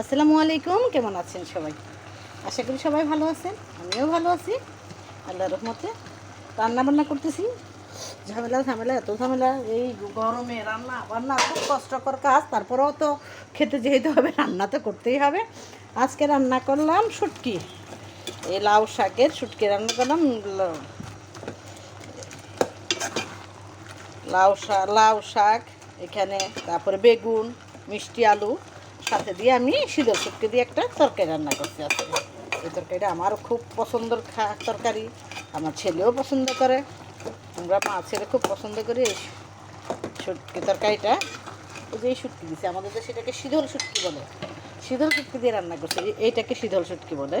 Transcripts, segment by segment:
আসসালামু আলাইকুম, কেমন আছেন সবাই? আশা করি সবাই ভালো আছেন, আমিও ভালো আছি আল্লাহ রহমতে। রান্না বান্না করতেছি। ঝামেলা ঝামেলা, এত ঝামেলা, এই গরমে রান্না, বান্না খুব কষ্টকর কাজ, তারপরেও তো খেতে যেতে হবে, রান্না তো করতেই হবে। আজকে রান্না করলাম শুটকি, এই লাউ শাকের শুটকি রান্না করলাম লাউ শাক লাউ শাক, এখানে তারপরে বেগুন, মিষ্টি আলু সাথে দিয়ে আমি শীতল শুটকি দিয়ে একটা তরকারি রান্না করছি আজকে। এই তরকারিটা আমারও খুব পছন্দের খা তরকারি, আমার ছেলেও পছন্দ করে। আমরা মা ছেলে খুব পছন্দ করি এই শুটকি তরকারিটা। এই যে এই শুটকি দিছে, আমাদের দেশে এটাকে শীতল শুটকি বলে। শীতল শুটকি দিয়ে রান্না করছে এইটাকে শীতল শুটকি বলে।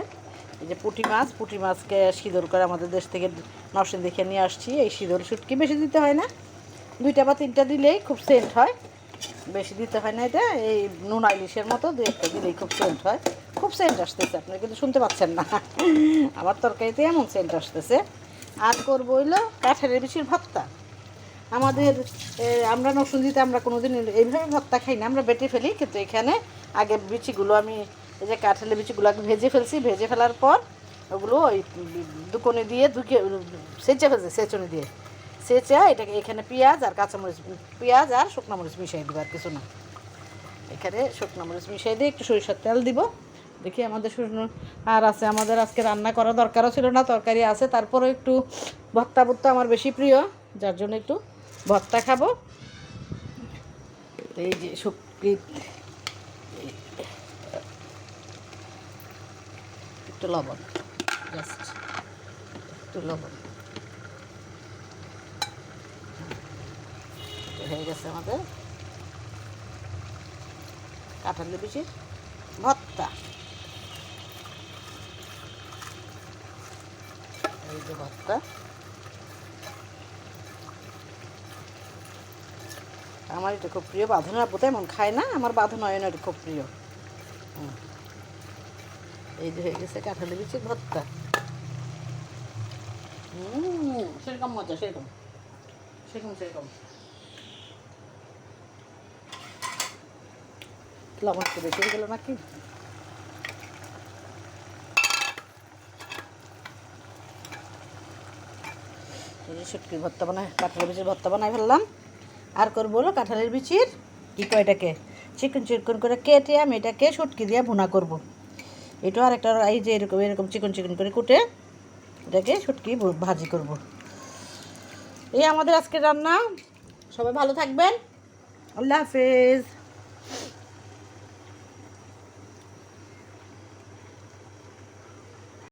এই যে পুঁটি মাছ, পুঁটি মাছকে শীতল করে আমাদের দেশ থেকে নরসিং দেখে নিয়ে আসছি। এই শীতল শুটকি বেশি দিতে হয় না। দুইটা বা তিনটা দিলেই খুব সেন্ট হয়। বেশি দিতে হয় না এটা। এই নুন ইলিশের মতো দু একটা দিলেই খুব সেন্ট হয়। খুব সেন্ট আসতেছে, আপনি কিন্তু শুনতে পাচ্ছেন না। আমার তরকারিতে এমন সেন্ট আসতেছে। আর করব হইল কাঁঠালের বিচির ভর্তা। আমাদের আমরা নসুন্দিতে আমরা কোনোদিন এইভাবে ভর্তা খাই না, আমরা বেটে ফেলি, কিন্তু এখানে আগে বিচিগুলো আমি, এই যে কাঁঠালের বিচিগুলো আগে ভেজে ফেলছি, ভেজে ফেলার পর ওগুলো ওই দুকনে দিয়ে দুকে সেচে ফেলছে, সেচনে দিয়ে। সেচা এটাকে এখানে পেঁয়াজ আর কাঁচামরিচ, পেঁয়াজ আর শুকনো মরিচ মিশিয়ে দিব আর কিছু না। এখানে শুকনো মরিচ মিশিয়ে দিয়ে একটু সরিষার তেল দিব। দেখি আমাদের শুকনো আর আছে, আমাদের আজকে রান্না করা দরকারও ছিল না, তরকারি আছে। তারপরেও একটু ভর্তা ভর্তা আমার বেশি প্রিয়, যার জন্য একটু ভর্তা খাব। এই যে শুক্তি একটু লবণ, জাস্ট একটু লবণ। হয়ে গেছে আমাদের। কাঁঠালের বিচির ভত্তা এই যে ভত্তা আমার এটা খুব প্রিয়। বাঁধনা আপু এমন খায় না, আমার বাঁধন অয়ন এটা খুব প্রিয়। এই যে হয়ে গেছে কাঁঠালের বিচির ভত্তা সেরকম মজা, সেরকম। সেরকম সেরকম। লবণ একটু বেশি হয়ে গেল নাকি? শুটকির ভর্তা বানায় কাঁঠালের বিচির ভর্তা বানাই ফেললাম। আর করব হলো কাঁঠালের বিচির, কী কয় এটাকে? চিকন চিকন করে কেটে আমি এটাকে শুটকি দিয়ে ভুনা করব। এটাও আর একটা এই যে এরকম এরকম চিকন চিকন করে কুটে এটাকে শুটকি ভাজি করব। এই আমাদের আজকে রান্না। সবাই ভালো থাকবেন। আল্লাহ হাফেজ।